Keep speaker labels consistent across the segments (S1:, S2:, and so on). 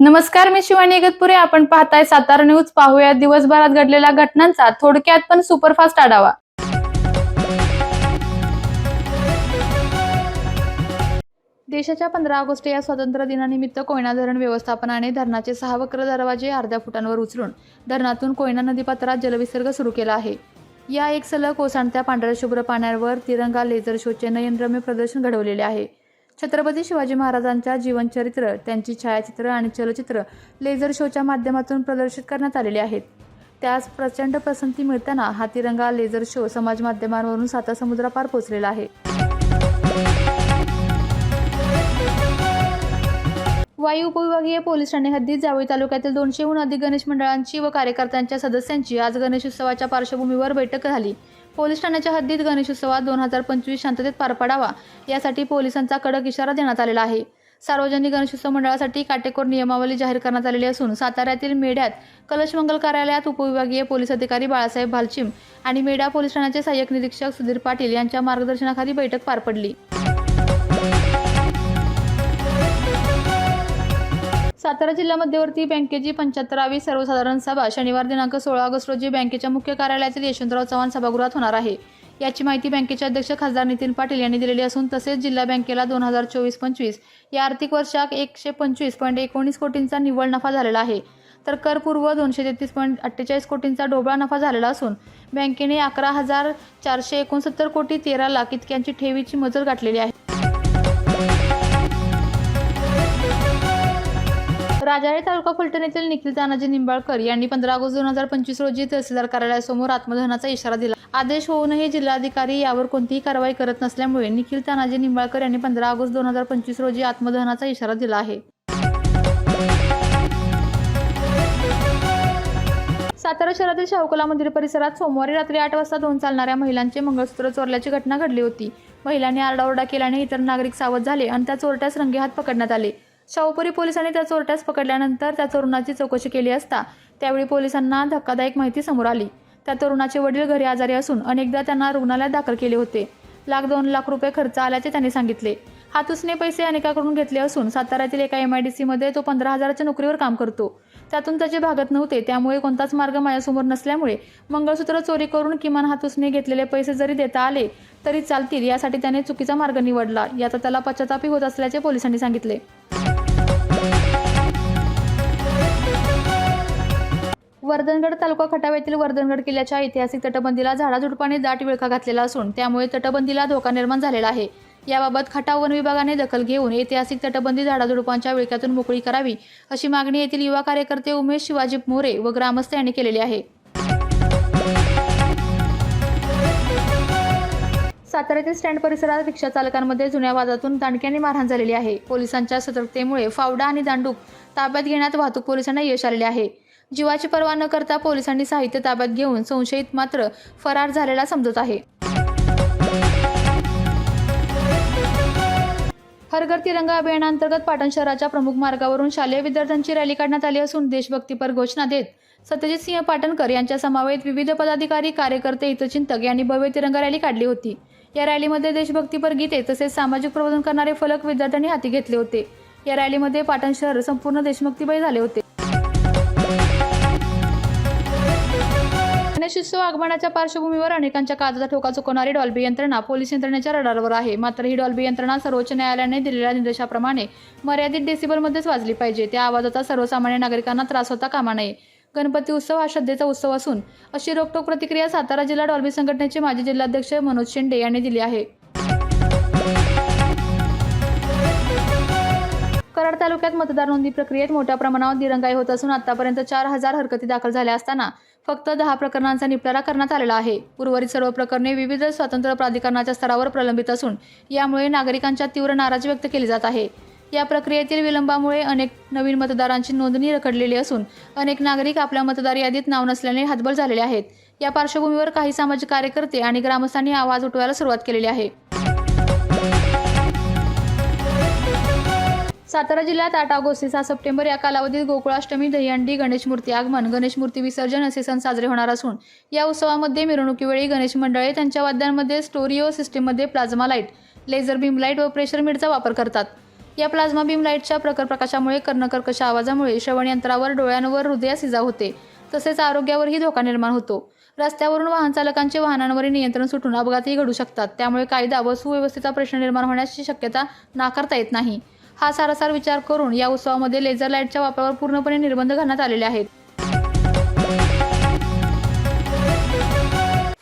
S1: नमस्कार मी शिवानी इगतपुरे. आपण पाहताय सातारा न्यूज. पाहूया दिवसभरात घडलेल्या घटनांचा थोडक्यात पण सुपरफास्ट आढावा. देशाच्या पंधरा ऑगस्ट या स्वातंत्र्य दिनानिमित्त कोयना धरण व्यवस्थापनाने धरणाचे सहा वक्र दरवाजे अर्ध्या फुटांवर उचलून धरणातून कोयना नदीपात्रात जलविसर्ग सुरू केला आहे. या एक सलग ओसांडत्या पांढऱ्या शुभ्र पाण्यावर तिरंगा लेझर शोचे नयनरम्य प्रदर्शन घडवलेले आहे. छत्रपती शिवाजी महाराजांच्या जीवनचरित्र त्यांची छायाचित्र आणि चलचित्र लेझर शोच्या माध्यमातून प्रदर्शित करण्यात आलेले आहेत. त्यास प्रचंड पसंती मिळताना हा तिरंगा लेझर शो समाज माध्यमांवरून साता समुद्रापार पोहोचलेला आहे. वायू उपविभागीय पोलीस ठाणे हद्दीत जावळी तालुक्यातील दोनशेहून अधिक गणेश मंडळांची व कार्यकर्त्यांच्या सदस्यांची आज गणेशोत्सवाच्या पार्श्वभूमीवर बैठक झाली. पोलीस ठाण्याच्या हद्दीत गणेशोत्सवात दोन हजार पंचवीस शांततेत पार पडावा यासाठी पोलिसांचा कडक इशारा देण्यात आलेला आहे. सार्वजनिक गणेशोत्सव मंडळासाठी काटेकोर नियमावली जाहीर करण्यात आलेली असून साताऱ्यातील मेढ्यात कलश मंगल कार्यालयात उपविभागीय पोलीस अधिकारी बाळासाहेब भालचिम आणि मेढा पोलीस ठाण्याचे सहाय्यक निरीक्षक सुधीर पाटील यांच्या मार्गदर्शनाखाली बैठक पार पडली. सातारा जिल्हा मध्यवर्ती बँकेची पंच्याहत्तरावी सर्वसाधारण सभा शनिवार दिनांक सोळा ऑगस्ट रोजी बँकेच्या मुख्य कार्यालयातील यशवंतराव चव्हाण सभागृहात होणार आहे. याची माहिती बँकेचे अध्यक्ष खासदार नितीन पाटील यांनी दिलेली असून तसेच जिल्हा बँकेला दोन हजार चोवीस पंचवीस या आर्थिक वर्षात एकशे पंचवीस पॉईंट एकोणीस कोटींचा निव्वळ नफा झालेला आहे. तर करपूर्व दोनशे तेहतीस पॉईंट अठ्ठेचाळीस कोटींचा डोबळा नफा झालेला असून बँकेने अकरा हजार चारशे एकोणसत्तर कोटी तेरा लाख इतक्यांची ठेवीची मजल गाठलेली आहे. राजाळे तालुका फलटण येथील निखिल तानाजी निंबाळकर यांनी पंधरा ऑगस्ट दोन हजार पंचवीस रोजी तहसीलदार कार्यालयासमोर आत्मदहनाचा इशारा दिला. आदेश होऊनही जिल्हाधिकारी यावर कोणतीही कारवाई करत नसल्यामुळे निखिल तानाजी निंबाळकर यांनी पंधरा ऑगस्ट दोन हजार पंचवीस रोजी आत्मदहनाचा इशारा दिला आहे. सातारा शहरातील शाहूकला मंदिर परिसरात सोमवारी रात्री आठ वाजता दोन चालणाऱ्या महिलांचे मंगळसूत्र चोरल्याची घटना घडली होती. महिलांनी आरडाओरडा केल्याने इतर नागरिक सावध झाले आणि त्या चोरट्यास रंगेहात पकडण्यात आले. शाहूपुरी पोलिसांनी त्या चोरट्यास पकडल्यानंतर त्या तरुणाची चौकशी केली असता त्यावेळी पोलिसांना धक्कादायक माहिती समोर आली. त्या तरुणाचे वडील घरी आजारी असून अनेकदा त्यांना रुग्णालयात दाखल केले होते. लाख दोन लाख रुपये खर्च आल्याचे त्यांनी सांगितले. हातुसने पैसे अनेकाकडून घेतले असून साताऱ्यातील एका एम आय डी सीमध्ये तो पंधरा हजाराच्या नोकरीवर काम करतो. त्यातून त्याचे भागत नव्हते त्यामुळे कोणताच मार्ग माझ्यासमोर नसल्यामुळे मंगळसूत्र चोरी करून किमान हातुसने घेतलेले पैसे जरी देता आले तरी चालतील यासाठी त्याने चुकीचा मार्ग निवडला. याचा त्याला पश्चातापी होत असल्याचे पोलिसांनी सांगितले. वर्धनगड तालुका खटाव येथील वर्धनगड किल्ल्याच्या ऐतिहासिक तटबंदीला झाडाझुडपाने दाट विळखा घातलेला असून त्यामुळे तटबंदीला धोका निर्माण झालेला आहे. याबाबत खटाव वन विभागाने दखल घेऊन ऐतिहासिक तटबंदी झाडाझुडपांच्या विळख्यातून मोकळी करावी अशी मागणी येथील युवा कार्यकर्ते उमेश शिवाजी मोरे व ग्रामस्थ यांनी केलेली आहे. साताऱ्यातील स्टँड परिसरात रिक्षा चालकांमध्ये जुन्या वादातून दांडक्याने मारहाण झालेली आहे. पोलिसांच्या सतर्कतेमुळे फावडा आणि दांडूक ताब्यात घेण्यात वाहतूक पोलिसांना यश आलेले आहे. जीवाची पर्वा न करता पोलिसांनी साहित्य ताब्यात घेऊन संशयित मात्र फरार झालेला समजत आहे. हरघर तिरंगा अभियानांतर्गत पाटण शहराच्या प्रमुख मार्गावरून शालेय विद्यार्थ्यांची रॅली काढण्यात आली असून देशभक्तीपर घोषणा देत सत्यजित सिंह पाटणकर यांच्या समवेत विविध पदाधिकारी कार्यकर्ते हितचिंतक यांनी भव्य तिरंगा रॅली काढली होती. या रॅलीमध्ये देशभक्तीपर गीते तसेच सामाजिक प्रबोधन करणारे फलक विद्यार्थ्यांनी हाती घेतले होते. या रॅलीमध्ये पाटण शहर संपूर्ण देशभक्तीमय झाले होते. गणेशोत्सव आगमनाच्या पार्श्वभूमीवर अनेकांच्या काजाचा ठोका चुकवणारी डॉल्बी यंत्रणा पोलीस यंत्रणेच्या रडारवर आहे. मात्र ही डॉल्बी यंत्रणा सर्वोच्च न्यायालयाने दिलेल्या निर्देशाप्रमाणे मर्यादित डेसिबलमध्येच वाजली पाहिजे. त्या आवाजाचा सर्वसामान्य नागरिकांना त्रास होता कामा नये. गणपती उत्सव हा श्रद्धेचा उत्सव असून अशी रोखटोक प्रतिक्रिया सातारा जिल्हा डॉल्बी संघटनेचे माजी जिल्हाध्यक्ष मनोज शेंडे यांनी दिली आहे. कराड तालुक्यात मतदार नोंदणी प्रक्रियेत मोठ्या प्रमाणावर दिरंगाई होत असून आतापर्यंत चार हजार हरकती दाखल झाल्या असताना फक्त दहा प्रकरणांचा निपटारा करण्यात आलेला आहे. उर्वरित सर्व प्रकरणे विविध स्वातंत्र्य प्राधिकरणाच्या स्तरावर प्रलंबित असून यामुळे नागरिकांच्या तीव्र नाराजी व्यक्त केली जात आहे. या प्रक्रियेतील विलंबामुळे अनेक नवीन मतदारांची नोंदणी रखडलेली असून अनेक नागरिक आपल्या मतदार यादीत नाव नसल्याने हातबल झालेले आहेत. या पार्श्वभूमीवर काही सामाजिक कार्यकर्ते आणि ग्रामस्थांनी आवाज उठवायला सुरुवात केलेली आहे. सातारा जिल्ह्यात आठ ऑगस्ट ते सहा सप्टेंबर या कालावधीत गोकुळाष्टमी दहीहंडी गणेश मूर्ती आगमन गणेश मूर्ती विसर्जन असे सण साजरे होणार असून या उत्सवामध्ये मिरवणुकीवेळी गणेश मंडळे त्यांच्या वाद्यांमध्ये स्टोरिओ सिस्टीममध्ये plasma light laser beam light व प्रेशर मीटचा वापर करतात. या प्लाझ्मा बीम लाईटच्या प्रखर प्रकाशामुळे कर्णकर्कश आवाजामुळे श्रवण यंत्रावर डोळ्यांवर हृदयास इजा होते तसेच आरोग्यावरही धोका निर्माण होतो. रस्त्यावरून वाहन चालकांचे वाहनांवरील नियंत्रण सुटून अपघातही घडू शकतात त्यामुळे कायदा व सुव्यवस्थेचा प्रश्न निर्माण होण्याची शक्यता नाकारता येत नाही. हा सारासार विचार करून या उत्सवामध्ये लेझर लाईटच्या वापरावर पूर्णपणे निर्बंध घालण्यात आलेले आहेत.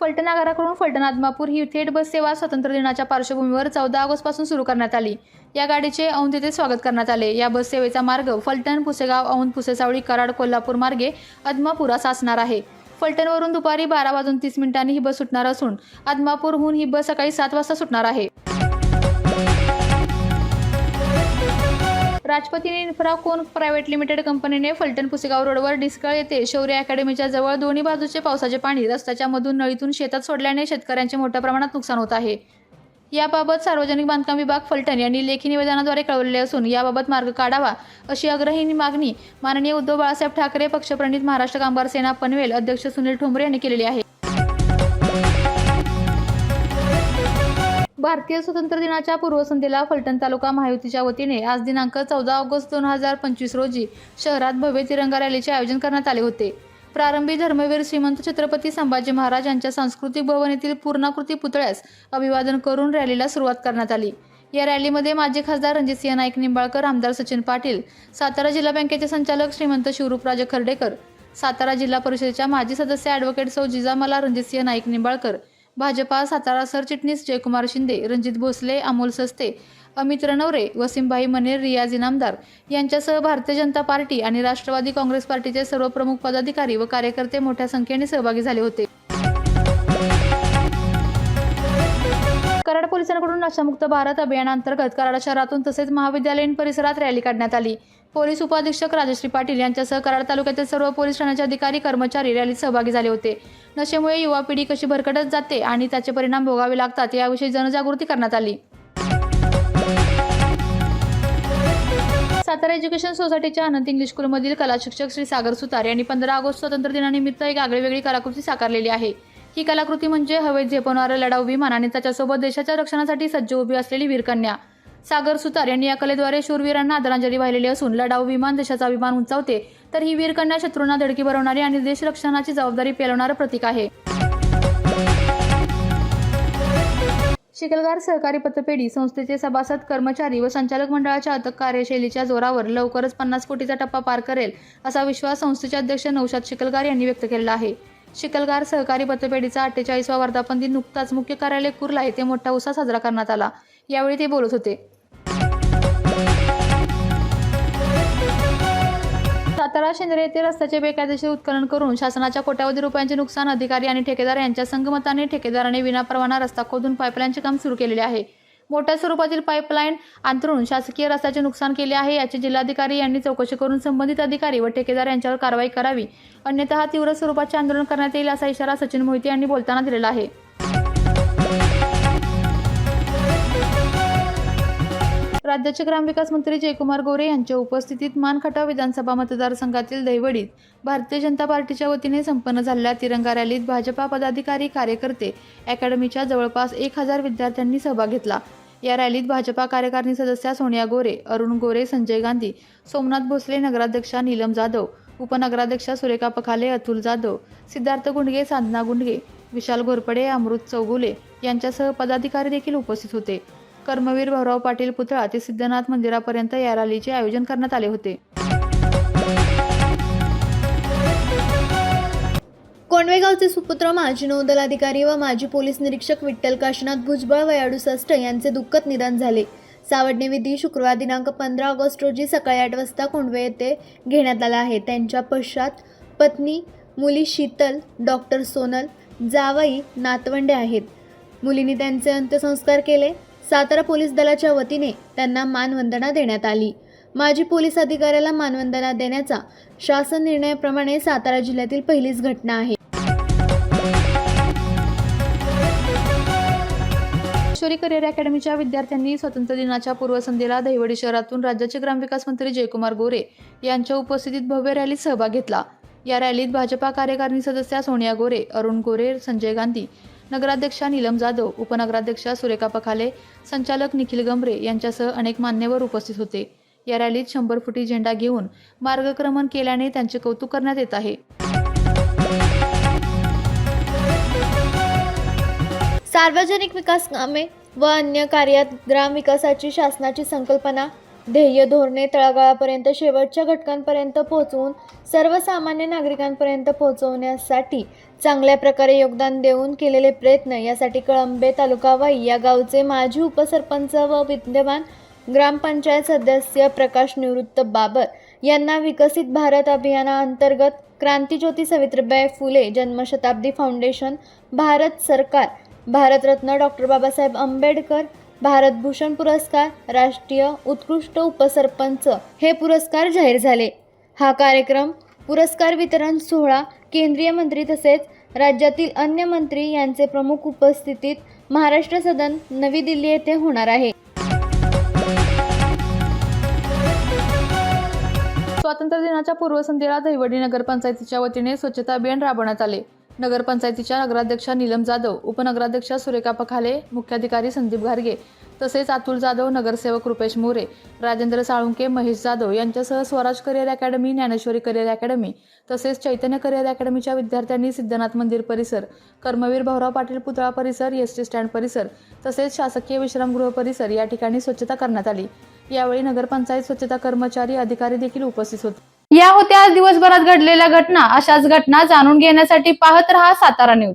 S1: फलटण आगाराकडून फलटण आदमापूर ही थेट बस सेवा स्वातंत्र्य दिनाच्या पार्श्वभूमीवर चौदा ऑगस्टपासून सुरू करण्यात आली. या गाडीचे औंध येथे स्वागत करण्यात आले. या बस सेवेचा मार्ग फलटण पुसेगाव औंध पुसेसावळी कराड कोल्हापूर मार्गे आदमापूर असा असणार आहे. फलटणवरून दुपारी बारा वाजून तीस मिनिटांनी ही बस सुटणार असून आदमापूरहून ही बस सकाळी सात वाजता सुटणार आहे. राजपती इन्फ्राकोन प्रायव्हेट लिमिटेड कंपनीने फलटण पुसेगाव रोडवर डिस्कळ येथे शौर्य अकॅडमीच्या जवळ दोन्ही बाजूचे पावसाचे पाणी रस्त्याच्या मधून नळीतून शेतात सोडल्याने शेतकऱ्यांचे मोठ्या प्रमाणात नुकसान होत आहे. याबाबत सार्वजनिक बांधकाम विभाग फलटण यांनी लेखी निवेदनाद्वारे कळवलेले असून याबाबत मार्ग काढावा अशी आग्रही मागणी माननीय उद्धव बाळासाहेब ठाकरे पक्षप्रणित महाराष्ट्र कामगार सेना पनवेल अध्यक्ष सुनील ठोंबरे यांनी केलेली आहे. भारतीय स्वतंत्र दिनाच्या पूर्वसंध्येला फलटण तालुका महायुतीच्या वतीने आज दिनांक चौदा ऑगस्ट दोन हजार पंचवीस रोजी शहरात भव्य तिरंगा रॅलीचे आयोजन करण्यात आले होते. प्रारंभी धर्मवीर श्रीमंत छत्रपती संभाजी महाराज यांच्या सांस्कृतिक भवन येथील पूर्णाकृती पुतळ्यास अभिवादन करून रॅलीला सुरुवात करण्यात आली. या रॅलीमध्ये माजी खासदार रणजितसिंह नाईक निंबाळकर आमदार सचिन पाटील सातारा जिल्हा बँकेचे संचालक श्रीमंत शिवरूपराजे खर्डेकर सातारा जिल्हा परिषदेच्या माजी सदस्य ॲडव्होकेट सौ जिजामाला रणजितसिंह नाईक निंबाळकर भाजपा सातारा सरचिटणीस जयकुमार शिंदे रणजित भोसले अमोल सस्ते अमित रणवरे वसीमभाई मनेर रियाज इनामदार यांच्यासह भारतीय जनता पार्टी आणि राष्ट्रवादी काँग्रेस पार्टीचे सर्व प्रमुख पदाधिकारी व कार्यकर्ते मोठ्या संख्येने सहभागी झाले होते. पोलिसांकडून नशामुक्त भारत अभियानांतर्गत कराड शहरातून तसेच महाविद्यालयीन परिसरात रॅली काढण्यात आली. पोलीस उपअधीक्षक राजश्री पाटील यांच्यासह कराड तालुक्यातील सर्व पोलीस ठाण्याचे अधिकारी कर्मचारी रॅलीत सहभागी झाले होते. नशेमुळे युवा पिढी कशी भरकटत जाते आणि त्याचे परिणाम भोगावे लागतात याविषयी जनजागृती करण्यात आली. सातारा एज्युकेशन सोसायटीच्या अनंत इंग्लिश स्कूलमधील कला शिक्षक श्री सागर सुतार यांनी पंधरा ऑगस्ट स्वातंत्र्य दिनानिमित्त एक आगळीवेगळी कलाकृती साकारलेली आहे. ही कलाकृती म्हणजे हवेत झेपवणारं लढाऊ विमान आणि त्याच्यासोबत देशाच्या रक्षणासाठी सज्ज उभी असलेली वीरकन्या. सागर सुतार यांनी या कलेद्वारे शूरवीरांना आदरांजली वाहिलेली असून लढाऊ विमान देशाचा अभिमान उंचावते. तर ही वीरकन्या शत्रूंना धडकी भरवणारी आणि देश रक्षणाची जबाबदारी पेलवणारं प्रतीक आहे. शिकलगार सहकारी पतपेढी संस्थेचे सभासद कर्मचारी व संचालक मंडळाच्या अथक कार्यशैलीच्या जोरावर लवकरच पन्नास कोटीचा टप्पा पार करेल असा विश्वास संस्थेचे अध्यक्ष नौशाद शिकलगार यांनी व्यक्त केलेला आहे. शिकलगार सहकारी पतपेढीचा अठ्ठेचाळीसवा वर्धापन दिन नुकताच मुख्य कार्यालय कुर्ला येथे मोठा उत्साह साजरा करण्यात आला. यावेळी ते बोलत होते. सातारा शेंद्रे येथे रस्त्याचे बेकायदेशीर उत्खनन करून शासनाच्या कोट्यावधी रुपयांचे नुकसान अधिकारी आणि ठेकेदार यांच्या संगमताने ठेकेदाराने विनापरवाना रस्ता खोदून पाईपलाईनचे काम सुरू केलेले आहे. मोठ्या स्वरूपातील पाईपलाईन अंतरून शासकीय रस्त्याचे नुकसान केले आहे. याची जिल्हाधिकारी यांनी चौकशी करून संबंधित अधिकारी व ठेकेदार यांच्यावर कारवाई करावी. अन्यथा तीव्र स्वरूपाचे आंदोलन करण्यात येईल असा इशारा सचिन मोहिते यांनी बोलताना दिलेला आहे. राज्याचे ग्रामविकास मंत्री जयकुमार गोरे यांच्या उपस्थितीत मानखटाव विधानसभा मतदारसंघातील दहिवडीत भारतीय जनता पार्टीच्या वतीने संपन्न झालेल्या तिरंगा रॅलीत भाजपा पदाधिकारी कार्यकर्ते अकॅडमीच्या जवळपास एक हजार विद्यार्थ्यांनी सहभाग घेतला. या रॅलीत भाजपा कार्यकारिणी सदस्या सोनिया गोरे अरुण गोरे संजय गांधी सोमनाथ भोसले नगराध्यक्षा नीलम जाधव उपनगराध्यक्षा सुरेखा पखाले अतुल जाधव सिद्धार्थ गुंडगे साधना गुंडगे विशाल घोरपडे अमृत चौगुले यांच्यासह पदाधिकारी देखील उपस्थित होते. कर्मवीर भाऊराव पाटील पुतळा ते सिद्धनाथ मंदिरापर्यंत या रॅलीचे आयोजन करण्यात आले होते.
S2: कोंडवेगावचे सुपुत्र माजी नौदल अधिकारी व माजी पोलीस निरीक्षक विठ्ठल काशीनाथ भुजबळ वयाडू अडुसष्ट यांचे दुःखद निधन झाले. सावडणे विधी शुक्रवार दिनांक पंधरा ऑगस्ट रोजी सकाळी आठ वाजता कोंडवे येथे घेण्यात आला आहे. त्यांच्या पश्चात पत्नी मुली शीतल डॉक्टर सोनल जावई नातवंडे आहेत. मुलींनी त्यांचे अंत्यसंस्कार केले. सातारा पोलीस दलाच्या वतीने त्यांना मानवंदना देण्यात आली. माजी पोलीस अधिकाऱ्याला मानवंदना देण्याचा शासन निर्णयाप्रमाणे सातारा जिल्ह्यातील पहिलीच घटना आहे.
S1: किशोरी करिअर अकॅडमीच्या विद्यार्थ्यांनी स्वातंत्र्य दिनाच्या पूर्वसंध्येला दहिवडी शहरातून राज्याचे ग्रामविकास मंत्री जयकुमार गोरे यांच्या उपस्थितीत भव्य रॅलीत सहभाग घेतला. या रॅलीत भाजपा कार्यकारिणी सदस्या सोनिया गोरे अरुण गोरे संजय गांधी नगराध्यक्षा नीलम जाधव उपनगराध्यक्षा सुरेखा पखाले संचालक निखिल गंभरे यांच्यासह अनेक मान्यवर उपस्थित होते. या रॅलीत शंभर फुटी झेंडा घेऊन मार्गक्रमण केल्याने त्यांचे कौतुक करण्यात येत आहे.
S2: सार्वजनिक विकास कामे व अन्य कार्यात ग्रामविकासाची शासनाची संकल्पना ध्येय धोरणे तळागाळापर्यंत शेवटच्या घटकांपर्यंत पोहोचवून सर्वसामान्य नागरिकांपर्यंत पोहोचवण्यासाठी चांगल्या प्रकारे योगदान देऊन केलेले प्रयत्न यासाठी कळंबे तालुका वाई या गावचे माजी उपसरपंच व विद्यमान ग्रामपंचायत सदस्य प्रकाश निवृत्त बाबर यांना विकसित भारत अभियानाअंतर्गत क्रांतीज्योती सावित्रीबाई फुले जन्मशताब्दी फाउंडेशन भारत सरकार भारतरत्न डॉक्टर बाबासाहेब आंबेडकर भारतभूषण पुरस्कार राष्ट्रीय उत्कृष्ट उपसरपंच हे पुरस्कार जाहीर झाले. हा कार्यक्रम पुरस्कार वितरण सोहळा केंद्रीय मंत्री तसेच राज्यातील अन्य मंत्री यांचे प्रमुख उपस्थितीत महाराष्ट्र सदन नवी दिल्ली येथे होणार आहे.
S1: स्वातंत्र्य दिनाच्या पूर्वसंध्येला दहिवडी नगरपंचायतीच्या वतीने स्वच्छता अभियान राबवण्यात आले. नगरपंचायतीच्या नगराध्यक्षा नीलम जाधव उपनगराध्यक्षा सुरेखा पखाले मुख्याधिकारी संदीप घारगे तसेच अतुल जाधव नगरसेवक रुपेश मोरे राजेंद्र साळुंके महेश जाधव यांच्यासह Swaraj career academy Dnyaneshwari career academy तसेच चैतन्य करिअर अकॅडमीच्या विद्यार्थ्यांनी सिद्धनाथ मंदिर परिसर कर्मवीर भाऊराव पाटील पुतळा परिसर एस टी स्टँड परिसर तसेच शासकीय विश्रामगृह परिसर या ठिकाणी स्वच्छता करण्यात आली. यावेळी नगरपंचायत स्वच्छता कर्मचारी अधिकारी देखील उपस्थित होते. या होत्या आज दिवसभरात घडलेल्या घटना. अशाच घटना जाणून घेण्यासाठी पाहत रहा सातारा न्यूज.